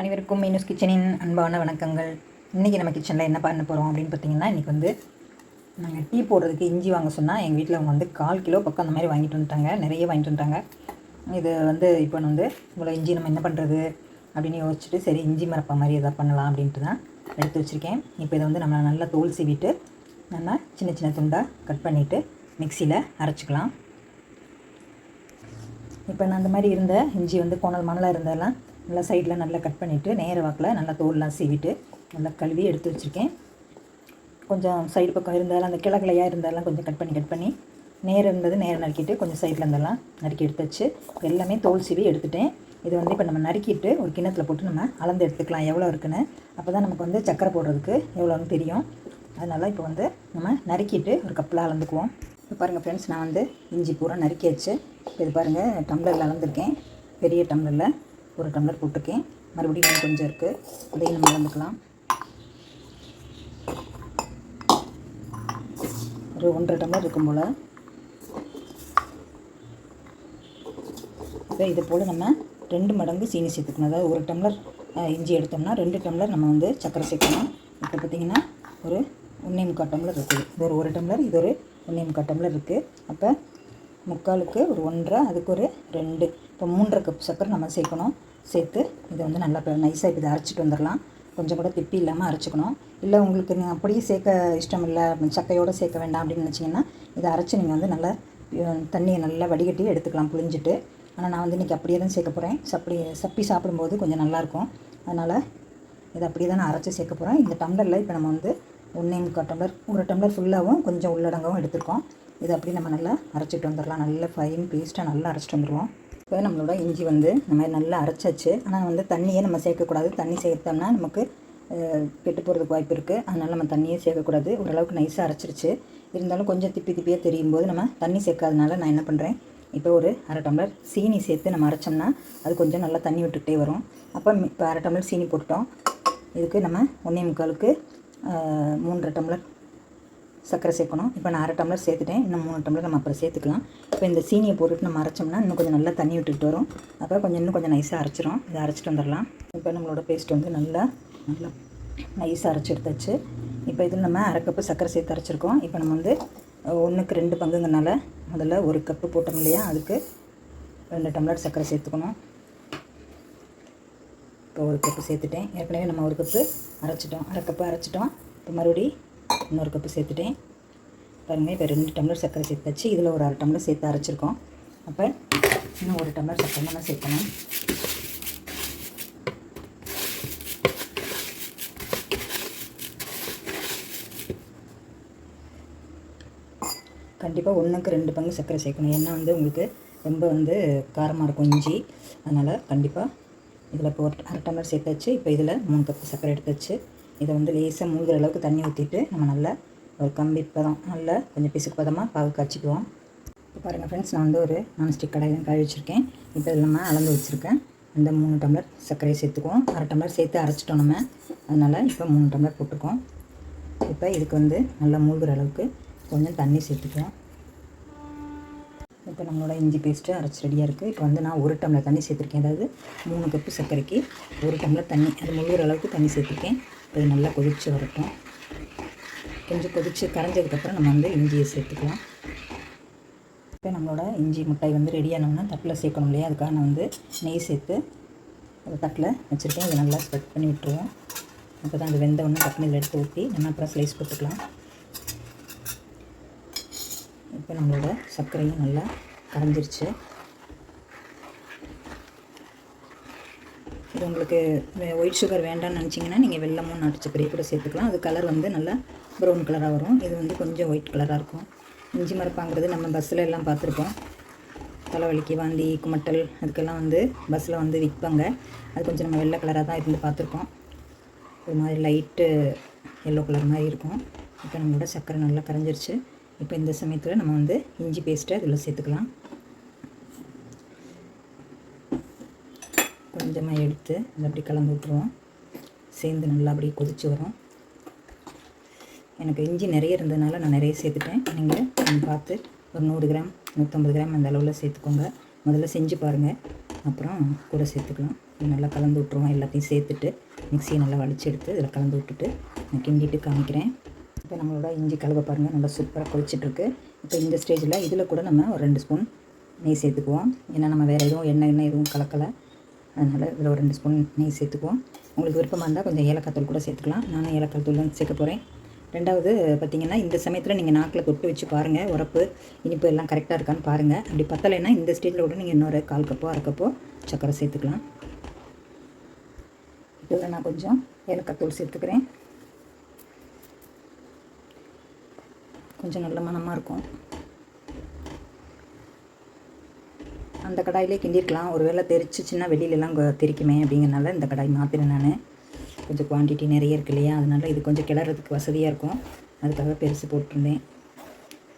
அனைவருக்கும் மீனூஸ் கிச்சனின் அன்பான வணக்கங்கள். இன்றைக்கி நம்ம கிச்சனில் என்ன பண்ண போகிறோம் அப்படின்னு பார்த்தீங்கன்னா இன்றைக்கி வந்து நாங்கள் டீ போடுறதுக்கு இஞ்சி வாங்க சொன்னால் எங்கள் வீட்டில் அவங்க வந்து கால் கிலோ பக்கம் அந்த மாதிரி வாங்கிட்டு வந்துட்டாங்க. நிறைய வாங்கிட்டு வந்துட்டாங்க. இது வந்து இப்போ நான் வந்து இவ்வளோ இஞ்சி நம்ம என்ன பண்ணுறது அப்படின்னு யோசிச்சுட்டு சரி இஞ்சி மரப்பா மாதிரி எதாவது பண்ணலாம் அப்படின்ட்டு தான் எடுத்து வச்சுருக்கேன். இப்போ இதை வந்து நம்ம நல்லா தோல் சீவிட்டு நம்ம சின்ன சின்ன துண்டாக கட் பண்ணிவிட்டு மிக்சியில் அரைச்சிக்கலாம். இப்போ நான் அந்த மாதிரி இருந்த இஞ்சி வந்து கோணல் மணலாக இருந்ததெல்லாம் நல்லா சைடில் நல்லா கட் பண்ணிவிட்டு நேர வாக்கில் நல்லா தோல்லாம் சீவிட்டு நல்லா கழுவி எடுத்து வச்சுருக்கேன். கொஞ்சம் சைடு பக்கம் இருந்தாலும் அந்த கிளக்கிளையாக இருந்தாலும் கொஞ்சம் கட் பண்ணி கட் பண்ணி நேரம் இருந்தது நேரம் நறுக்கிட்டு கொஞ்சம் சைடில் இருந்தெல்லாம் நறுக்கி எடுத்து வச்சு எல்லாமே தோல் சீவி எடுத்துட்டேன். இது வந்து இப்போ நம்ம நறுக்கிட்டு ஒரு கிண்ணத்தில் போட்டு நம்ம அளந்து எடுத்துக்கலாம் எவ்வளோ இருக்குன்னு. அப்போ தான் நமக்கு வந்து சக்கரை போடுறதுக்கு எவ்வளோன்னு தெரியும். அதனால் இப்போ வந்து நம்ம நறுக்கிட்டு ஒரு கப்பில் அளந்துக்குவோம். இப்போ பாருங்கள் ஃப்ரெண்ட்ஸ் நான் வந்து இஞ்சி பூரா நறுக்கி வச்சு இப்போ இது பாருங்கள் டம்ளரில் அளந்துருக்கேன். பெரிய டம்ளரில் ஒரு டம்ளர் போட்டிருக்கேன். மறுபடியும் கொஞ்சம் இருக்குது அதையும் நம்ம கலந்துக்கலாம் ஒரு ஒன்றரை டம்ளர் இருக்கும் போல். இப்போ இது போல் நம்ம ரெண்டு மடங்கு சீனி சேர்த்துக்கணும். அதாவது ஒரு டம்ளர் இஞ்சி எடுத்தோம்னா ரெண்டு டம்ளர் நம்ம வந்து சர்க்கரை சேர்க்கணும் இப்போ பார்த்திங்கன்னா ஒரு ஒன்றே முக்கால் டம்ளர் இருக்குது. இது ஒரு ஒரு டம்ளர் இது ஒரு ஒன்றே முக்கால் டம்ளர் இருக்குது அப்போ முக்காலுக்கு ஒரு ஒன்றரை அதுக்கு ஒரு ரெண்டு. இப்போ மூன்றரை கப் சர்க்கரை நம்ம சேர்க்கணும். சேர்த்து இதை வந்து நல்லா நைஸாக இப்போ இதை அரைச்சிட்டு வந்துடலாம். கொஞ்சம் கூட திப்பி இல்லாமல் அரைச்சிக்கணும். இல்லை உங்களுக்கு நீங்கள் அப்படியே சேர்க்க இஷ்டம் இல்லை சக்கையோடு சேர்க்க வேண்டாம் அப்படின்னு நினச்சிங்கன்னா இதை அரைச்சி நீங்கள் வந்து நல்லா தண்ணியை நல்லா வடிகட்டி எடுத்துக்கலாம் புழிஞ்சிட்டு. ஆனால் நான் வந்து இன்றைக்கி அப்படியே தான் சேர்க்க போகிறேன் சப்படி சப்பி சாப்பிடும்போது கொஞ்சம் நல்லாயிருக்கும் அதனால் இதை அப்படியே தான் நான் அரைச்சி சேர்க்க போகிறேன் இந்த டம்ளரில் இப்போ நம்ம வந்து ஒன்றே முக்கால் டம்ளர் ஒரு டம்ளர் ஃபுல்லாகவும் கொஞ்சம் உள்ளடங்கவும் எடுத்துருக்கோம். இதை அப்படியே நம்ம நல்லா அரைச்சிட்டு வந்துடலாம். நல்ல ஃபைன் பேஸ்ட்டாக நல்லா அரைச்சிட்டு வந்துடுவோம் இப்போ நம்மளோட இஞ்சி வந்து நம்ம நல்லா அரைச்சாச்சு. ஆனால் வந்து தண்ணியே நம்ம சேர்க்கக்கூடாது. தண்ணி சேர்த்தோம்னா நமக்கு கெட்டு போகிறதுக்கு வாய்ப்பு இருக்குது அதனால் நம்ம தண்ணியே சேர்க்கக்கூடாது. ஓரளவுக்கு நைஸாக அரைச்சிருச்சு. இருந்தாலும் கொஞ்சம் திப்பி திப்பியாக தெரியும் போது நம்ம தண்ணி சேர்க்காதனால நான் என்ன பண்ணுறேன் இப்போ ஒரு அரை டம்ளர் சீனி சேர்த்து நம்ம அரைச்சோம்னா அது கொஞ்சம் நல்லா தண்ணி விட்டுக்கிட்டே வரும். அப்போ இப்போ அரை டம்ளர் சீனி போட்டுட்டோம். இதுக்கு நம்ம ஒன்றே முக்காலுக்கு மூன்றரை டம்ளர் சர்க்கரை சேர்க்கணும். இப்போ நான் அரை டம்ளர் சேர்த்துட்டேன். இன்னும் மூணு டம்ளர் நம்ம அப்புறம் சேர்த்துக்கலாம். இப்போ இந்த சீனியை போட்டுட்டு நம்ம அரைச்சோம்னா இன்னும் கொஞ்சம் நல்லா தண்ணி விட்டுக்கிட்டு வரும். அப்போ கொஞ்சம் இன்னும் கொஞ்சம் நைஸாக அரைச்சிரும். இதை அரைச்சிட்டு வந்துடலாம். இப்போ நம்மளோட பேஸ்ட் வந்து நல்லா நல்லா நைஸாக அரைச்சி எடுத்தாச்சு. இப்போ இதில் நம்ம அரை கப்பு சர்க்கரை சேர்த்து அரைச்சிருக்கோம். இப்போ நம்ம வந்து ஒன்றுக்கு ரெண்டு பங்குங்கனால முதல்ல ஒரு கப்பு போட்டோம் இல்லையா? அதுக்கு ரெண்டு டம்ளர் சர்க்கரை சேர்த்துக்கணும். இப்போ ஒரு கப்பு சேர்த்துட்டேன். ஏற்கனவே நம்ம ஒரு கப்பு அரைச்சிட்டோம். அரை கப்பு அரைச்சிட்டோம். இப்போ மறுபடி இன்னொரு கப்பு சேர்த்துட்டேன். பாருங்கள் இப்போ ரெண்டு டம்ளர் சர்க்கரை சேர்த்தாச்சு. இதில் ஒரு அரை டம்ளர் சேர்த்து அரைச்சிருக்கோம். அப்போ இன்னும் ஒரு டம்ளர் சர்க்கரை நம்ம சேர்க்கணும். கண்டிப்பாக ஒன்றுக்கு ரெண்டு பங்கு சர்க்கரை சேர்க்கணும். ஏன்னா வந்து உங்களுக்கு ரொம்ப வந்து காரமாக இருக்கும் இஞ்சி. அதனால் கண்டிப்பாக இதில் இப்போ ஒரு அரை டம்ளர் சேர்த்தாச்சு. இப்போ இதில் மூணு கப்பு சர்க்கரை எடுத்தாச்சு. இதை வந்து லேசாக மூழ்கிற அளவுக்கு தண்ணி ஊற்றிட்டு நம்ம நல்லா ஒரு கம்பி பதம் நல்லா கொஞ்சம் பிசுக்கு பதமாக பாகு காய்ச்சிக்குவோம். இப்போ பாருங்கள் ஃப்ரெண்ட்ஸ் நான் வந்து ஒரு நான்ஸ்டிக் கடாய் தான் வச்சுருக்கேன். இப்போ இதில் நம்ம அளந்து வச்சுருக்கேன். அந்த மூணு டம்ளர் சர்க்கரையை சேர்த்துக்குவோம். அரை டம்ளர் சேர்த்து அரைச்சிட்டோம் நம்ம. அதனால் இப்போ மூணு டம்ளர் போட்டுக்குவோம் இப்போ இதுக்கு வந்து நல்லா மூழ்கிற அளவுக்கு கொஞ்சம் தண்ணி சேர்த்துக்குவோம். இப்போ நம்மளோட இஞ்சி பேஸ்ட்டு அரைச்சி ரெடியாக இருக்குது இப்போ வந்து நான் ஒரு டம்ளர் தண்ணி சேர்த்துருக்கேன். அதாவது மூணு கப்பு சர்க்கரைக்கு ஒரு டம்ளர் தண்ணி. அது முழுகிற அளவுக்கு தண்ணி சேர்த்துருக்கேன். இது நல்லா கொதித்து வரட்டும். கொஞ்சம் கொதித்து கரைஞ்சதுக்கப்புறம் நம்ம வந்து இஞ்சியை சேர்த்துக்கலாம். இப்போ நம்மளோட இஞ்சி முட்டை வந்து ரெடியானோம்னா தட்டில் சேர்க்கணும் இல்லையா? அதுக்காக நான் வந்து நெய் சேர்த்து அந்த தட்டில் வச்சுருக்கேன். இதை நல்லா ஸ்ப்ரெட் பண்ணி விட்டுருவோம். அப்போ தான் அது வெந்த ஒன்று டக்குனு இதில் எடுத்து ஊற்றி நம்ம அப்புறம் ஸ்லைஸ் போட்டுக்கலாம். இப்போ நம்மளோட சர்க்கரையும் நல்லா கரைஞ்சிருச்சு. இது உங்களுக்கு ஒயிட் சுகர் வேண்டாம்னு நினச்சிங்கன்னா நீங்கள் வெள்ளமும் நாட்டு சர்க்கரையை கூட சேர்த்துக்கலாம். அது கலர் வந்து நல்லா ப்ரௌன் கலராக வரும். இது வந்து கொஞ்சம் ஒயிட் கலராக இருக்கும். இஞ்சி மரப்பாங்கிறது நம்ம பஸ்ஸில் எல்லாம் பார்த்துருப்போம். தலைவலிக்கு வாந்தி குமட்டல் அதுக்கெல்லாம் வந்து பஸ்ஸில் வந்து விற்பாங்க. அது கொஞ்சம் நம்ம வெள்ளை கலராக தான் இருந்து பார்த்துருப்போம் ஒரு மாதிரி லைட்டு எல்லோ கலர் மாதிரி இருக்கும். இப்போ நம்மளோட சர்க்கரை நல்லா கரைஞ்சிருச்சு. இப்போ இந்த சமயத்தில் நம்ம வந்து இஞ்சி பேஸ்ட்டை இதில் சேர்த்துக்கலாம். எடுத்து அதை அப்படி கலந்து விட்ருவோம் சேர்ந்து நல்லா அப்படியே கொதிச்சு வரும். எனக்கு இஞ்சி நிறைய இருந்ததுனால நான் நிறைய சேர்த்துட்டேன். நீங்கள் பார்த்து ஒரு நூறு கிராம் நூற்றம்பது கிராம் அந்த அளவில் சேர்த்துக்கோங்க. முதல்ல செஞ்சு பாருங்கள் அப்புறம் கூட சேர்த்துக்கலாம். நல்லா கலந்து விட்ருவோம் எல்லாத்தையும் சேர்த்துட்டு மிக்சியை நல்லா வலிச்சு எடுத்து இதில் கலந்து விட்டுட்டு நான் கிண்டிட்டு காமிக்கிறேன். இப்போ நம்மளோட இஞ்சி கலவை பாருங்கள் நல்லா சூப்பராக கொதிச்சிட்ருக்கு. இப்போ இந்த ஸ்டேஜில் இதில் கூட நம்ம ஒரு ரெண்டு ஸ்பூன் நெய் சேர்த்துக்குவோம். ஏன்னா நம்ம வேறு எதுவும் எண்ணெய் எண்ணெய் எதுவும் கலக்கலை. அதனால் இதில் ஒரு ரெண்டு ஸ்பூன் நெய் சேர்த்துக்குவோம். உங்களுக்கு விருப்பமாக இருந்தால் கொஞ்சம் ஏலக்காய் தூள் கூட சேர்த்துக்கலாம். நானும் ஏலக்காய் தூள் தான் சேர்க்க போகிறேன் ரெண்டாவது பார்த்திங்கன்னா இந்த சமயத்தில் நீங்கள் நாக்கில் தொட்டு வச்சு பாருங்கள் உரப்பு இனிப்பு எல்லாம் கரெக்டாக இருக்கான்னு பாருங்கள் அப்படி பத்தலைன்னா இந்த ஸ்டேஜில் கூட நீங்கள் இன்னொரு கால் கப்போ அரை கப்போ சக்கரை சேர்த்துக்கலாம். இதில் நான் கொஞ்சம் ஏலக்காய் தூள் சேர்த்துக்கிறேன். கொஞ்சம் நல்ல மணமாக இருக்கும். அந்த கடாயிலே கிண்டிருக்கலாம். ஒரு வேளை தெரிச்சிச்சின்னா வெளியிலலாம் கொ- தெரிக்குமே அப்படிங்கிறனால இந்த கடாய் மாற்றினேன் நான். கொஞ்சம் குவான்டிட்டி நிறைய இருக்கு இல்லையா? அதனால் இது கொஞ்சம் கிளறதுக்கு வசதியாக இருக்கும். அதுக்காக பெருசு போட்டிருந்தேன்.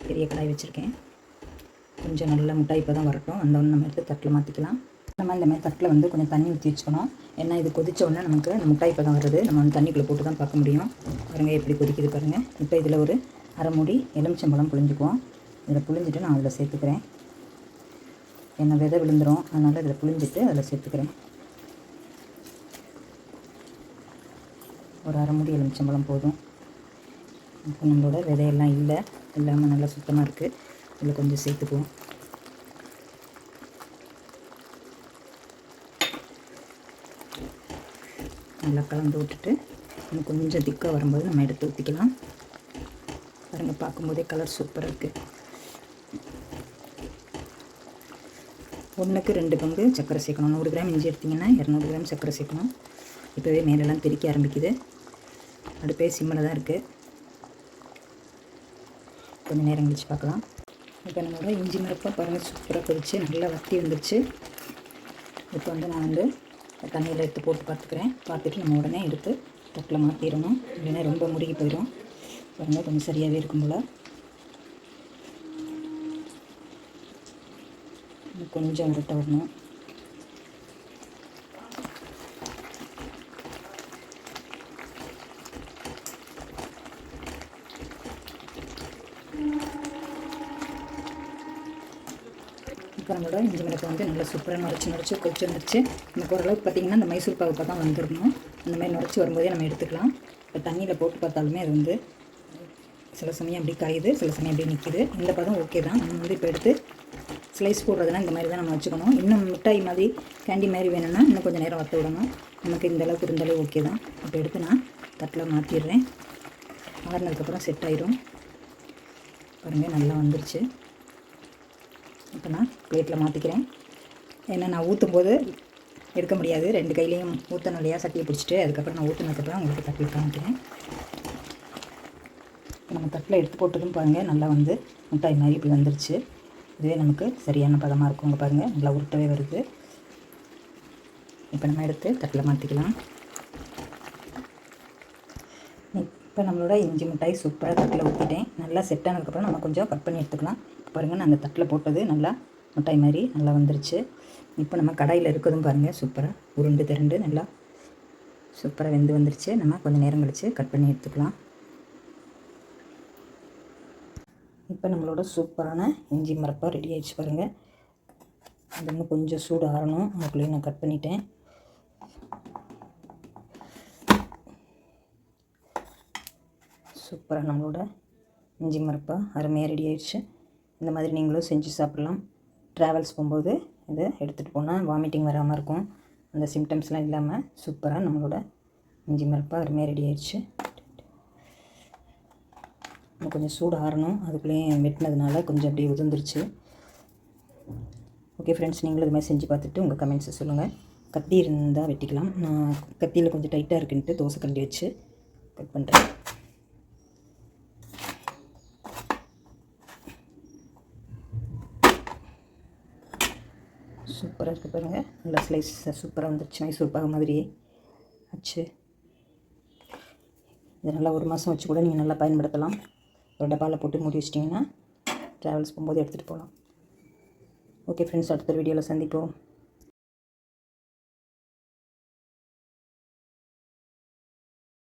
பெரிய கடாய் வச்சுருக்கேன். கொஞ்சம் நல்ல முட்டாய் இப்போ தான் வரட்டும். அந்த ஒன்று நம்ம எடுத்து தட்டில் மாற்றிக்கலாம் நம்ம இந்த மாதிரி தட்டில் வந்து கொஞ்சம் தண்ணி ஊற்றி வச்சுக்கணும். ஏன்னா இது கொதித்த உடனே நமக்கு அந்த முட்டாய் இப்போ தான் வருது. நம்ம வந்து தண்ணிக்குள்ளே போட்டு தான் பார்க்க முடியும். பாருங்கள் எப்படி கொதிக்குது பாருங்கள் இப்போ இதில் ஒரு அரை மூடி எலுமிச்சம்பழம் புழிஞ்சுக்குவோம். இதில் புழிஞ்சிட்டு நான் அதில் சேர்த்துக்கிறேன். என்ன விதை விழுந்துடும் அதனால் இதில் புளிஞ்சிட்டு அதில் சேர்த்துக்கிறேன். ஒரு அரை மூடி எலுமிச்சம்பழம் போதும். இப்போ நம்மளோட விதையெல்லாம் இல்லை. எல்லாமே நல்லா சுத்தமாக இருக்குது இதில் கொஞ்சம் சேர்த்துக்குவோம். நல்லா கலந்து விட்டுட்டு இன்னும் கொஞ்சம் திக்காக வரும்போது நம்ம எடுத்து ஊற்றிக்கலாம். பாருங்கள் பார்க்கும்போதே கலர் சூப்பராக இருக்குது ஒன்றுக்கு ரெண்டு பங்கு சர்க்கரை சேர்க்கணும். நூறு கிராம் இஞ்சி எடுத்திங்கன்னா இரநூறு கிராம் சர்க்கரை சேர்க்கணும். இப்போவே மேலெல்லாம் தெறிக்க ஆரம்பிக்குது. அடுப்பே சிம்மில் தான் இருக்குது கொஞ்சம் நேரம் கழிச்சு பார்க்கலாம். இப்போ நம்மளோட இஞ்சி மிரப்பாக பாருங்கள் சூப்பராக கொதிச்சு நல்லா வத்தி வந்துருச்சு. இப்போ வந்து நான் வந்து தண்ணியில் எடுத்து போட்டு பார்த்துக்கிறேன். பார்த்துட்டு நம்ம உடனே எடுத்து தட்டில் மாற்றிடணும் இல்லைன்னா ரொம்ப முருகி போயிடும் பாருங்கள் கொஞ்சம் சரியாகவே இருக்கும் போல். கொஞ்சம் விரட்ட வரணும் இப்போ நம்மளோட இஞ்சி மிளகு வந்து நல்லா சூப்பராக நுரைச்சி நுரைச்சி கொச்சு வந்துருச்சு நமக்கு ஓரளவுக்கு பார்த்திங்கன்னா இந்த மைசூர் பாகு பக்கம் வந்துடணும் அந்த மாதிரி நுரைச்சி வரும்போதே நம்ம எடுத்துக்கலாம். இப்போ தண்ணியில் போட்டு பார்த்தாலுமே அது வந்து சில சமயம் அப்படி காயுது சில சமயம் அப்படி நிற்கிது இந்த பதம் ஓகே தான். நம்ம வந்து இப்போ எடுத்து ஸ்லைஸ் போடுறதுனா இந்த மாதிரி தான் நம்ம வச்சுக்கணும். இன்னும் மிட்டாய் மாதிரி கேண்டி மாதிரி வேணும்னா இன்னும் கொஞ்சம் நேரம் வற்ற விடணும் நமக்கு இந்த அளவுக்கு இருந்தாலே ஓகே தான். இப்போ எடுத்து நான் தட்டில் மாற்றிடுறேன் மாறினதுக்கப்புறம் செட் ஆயிரும். பாருங்கள் நல்லா வந்துருச்சு. இப்போ நான் பிளேட்டில் மாற்றிக்கிறேன் ஏன்னா நான் ஊற்றும் போது எடுக்க முடியாது. ரெண்டு கையிலையும் ஊற்றணும் இல்லையா? சட்டியை பிடிச்சிட்டு. அதுக்கப்புறம் நான் ஊற்றினதுக்கப்புறம் உங்களுக்கு தட்டி காமிக்கிறேன். நம்ம தட்டில் எடுத்து போட்டதும் பாருங்கள் நல்லா வந்து முட்டாய் மாதிரி இப்படி வந்துருச்சு. இதுவே நமக்கு சரியான பதமாக இருக்கும் பாருங்கள் நல்லா உருட்டவே வருது. இப்போ நம்ம எடுத்து தட்டில் மாற்றிக்கலாம் இப்போ நம்மளோட இஞ்சி மிட்டாய் சூப்பராக தட்டில் ஊற்றிட்டேன் நல்லா செட் ஆனதுக்கப்புறம் நம்ம கொஞ்சம் கட் பண்ணி எடுத்துக்கலாம். இப்போ பாருங்கள் நான் அந்த தட்டில் போட்டது நல்லா மிட்டாய் மாதிரி நல்லா வந்துருச்சு. இப்போ நம்ம கடாயில் இருக்கிறதும் பாருங்கள் சூப்பராக உருண்டு திரண்டு நல்லா சூப்பராக வெந்து வந்துருச்சு. நம்ம கொஞ்சம் நேரம் கழித்து கட் பண்ணி எடுத்துக்கலாம். இப்போ நம்மளோட சூப்பரான இஞ்சி மரப்பாக ரெடி ஆகிடுச்சு பாருங்கள் அது இன்னும் கொஞ்சம் சூடு ஆறணும். அதுக்குள்ளேயும் நான் கட் பண்ணிட்டேன். சூப்பராக நம்மளோட இஞ்சி மரப்பாக அருமையாக ரெடி ஆகிடுச்சு இந்த மாதிரி நீங்களும் செஞ்சு சாப்பிட்லாம். ட்ராவல்ஸ் போகும்போது இதை எடுத்துகிட்டு போனால் வாமிட்டிங் வராமல் இருக்கும். அந்த சிம்டம்ஸ்லாம் இல்லாமல் சூப்பராக நம்மளோட இஞ்சி மரப்பாக அருமையாக ரெடி ஆயிடுச்சு. கொஞ்சம் சூடு ஆறணும் அதுக்குள்ளேயும் வெட்டினதுனால கொஞ்சம் அப்படியே உதிர்ந்துருச்சு. ஓகே ஃப்ரெண்ட்ஸ் நீங்களும் இது மாதிரி செஞ்சு பார்த்துட்டு உங்கள் கமெண்ட்ஸை சொல்லுங்கள் கத்தி இருந்தால் வெட்டிக்கலாம். நான் கத்தியில் கொஞ்சம் டைட்டாக இருக்குன்ட்டு தோசை கண்டி வச்சு கட் பண்ணுறேன் சூப்பராக இருக்குது பாருங்கள் நல்லா ஸ்லைஸ் சூப்பராக வந்துருச்சு. மைசூர் பாக மாதிரியே. ஆச்சு இது நல்லா ஒரு மாதம் வச்சு கூட நீங்கள் நல்லா பயன்படுத்தலாம். ஒரு டப்பாவில் போட்டு மூடி வச்சிட்டிங்கன்னா ட்ராவல்ஸ் போகும்போது எடுத்துகிட்டு போகலாம். ஓகே ஃப்ரெண்ட்ஸ் அடுத்த வீடியோவில் சந்திப்போம்.